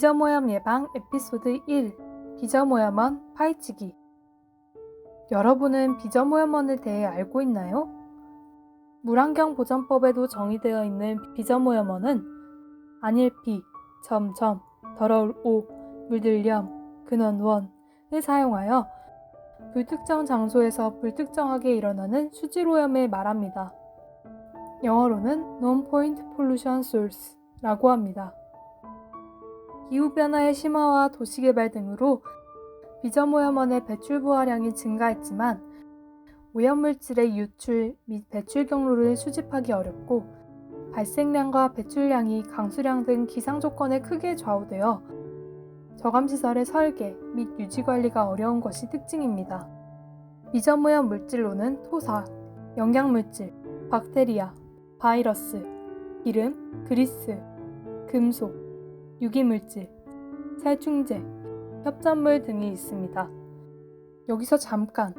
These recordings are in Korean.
비저모염 예방 에피소드 1 비저모염원 파헤치기 여러분은 비저모염원에 대해 알고 있나요? 물안경 보전법에도 정의되어 있는 비저모염원은 안일피, 점점, 더러울 오, 물들염, 근원원을 사용하여 불특정 장소에서 불특정하게 일어나는 수질오염을 말합니다. 영어로는 Non-Point Pollution Source라고 합니다. 기후변화의 심화와 도시개발 등으로 비저모염원의 배출 부하량이 증가했지만 오염물질의 유출 및 배출 경로를 수집하기 어렵고 발생량과 배출량이 강수량 등 기상 조건에 크게 좌우되어 저감시설의 설계 및 유지 관리가 어려운 것이 특징입니다. 비저모염 물질로는 토사, 영양물질, 박테리아, 바이러스, 기름, 그리스, 금속, 유기물질, 살충제, 협전물 등이 있습니다. 여기서 잠깐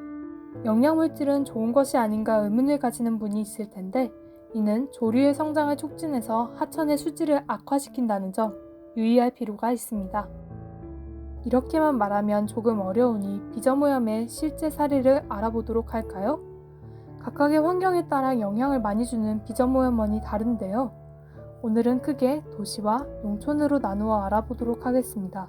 영양물질은 좋은 것이 아닌가 의문을 가지는 분이 있을 텐데 이는 조류의 성장을 촉진해서 하천의 수질을 악화시킨다는 점 유의할 필요가 있습니다. 이렇게만 말하면 조금 어려우니 비저모염의 실제 사례를 알아보도록 할까요? 각각의 환경에 따라 영향을 많이 주는 비저모염원이 다른데요. 오늘은 크게 도시와 농촌으로 나누어 알아보도록 하겠습니다.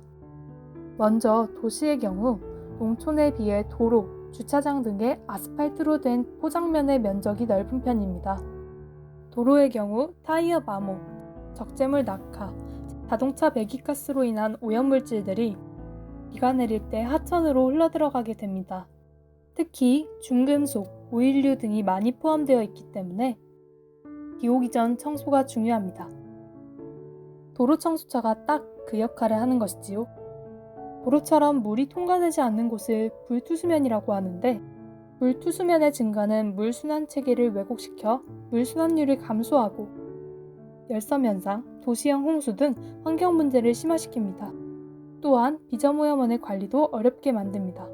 먼저 도시의 경우 농촌에 비해 도로, 주차장 등의 아스팔트로 된 포장면의 면적이 넓은 편입니다. 도로의 경우 타이어 마모, 적재물 낙하, 자동차 배기가스로 인한 오염물질들이 비가 내릴 때 하천으로 흘러들어가게 됩니다. 특히 중금속, 오일류 등이 많이 포함되어 있기 때문에 비 오기 전 청소가 중요합니다. 도로 청소차가 딱 그 역할을 하는 것이지요. 도로처럼 물이 통과되지 않는 곳을 불투수면이라고 하는데 물투수면의 증가는 물 순환 체계를 왜곡시켜 물 순환율을 감소하고 열섬 현상, 도시형 홍수 등 환경 문제를 심화시킵니다. 또한 비저모염원의 관리도 어렵게 만듭니다.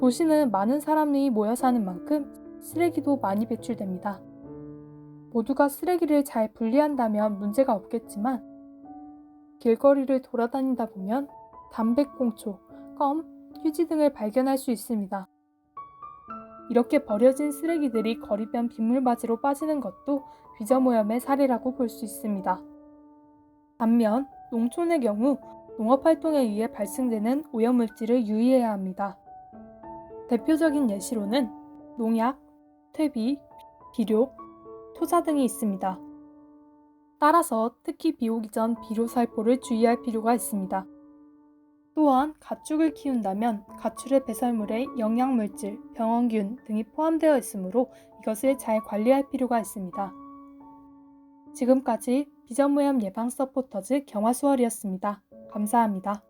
도시는 많은 사람이 모여 사는 만큼 쓰레기도 많이 배출됩니다. 모두가 쓰레기를 잘 분리한다면 문제가 없겠지만 길거리를 돌아다니다 보면 담배꽁초, 껌, 휴지 등을 발견할 수 있습니다. 이렇게 버려진 쓰레기들이 거리변 빗물바지로 빠지는 것도 비저모염의 사례라고 볼 수 있습니다. 반면 농촌의 경우 농업 활동에 의해 발생되는 오염물질을 유의해야 합니다. 대표적인 예시로는 농약, 퇴비, 비료, 토사 등이 있습니다. 따라서 특히 비 오기 전 비료 살포를 주의할 필요가 있습니다. 또한 가축을 키운다면 가축의 배설물에 영양물질, 병원균 등이 포함되어 있으므로 이것을 잘 관리할 필요가 있습니다. 지금까지 비전무염 예방 서포터즈 경화수월이었습니다. 감사합니다.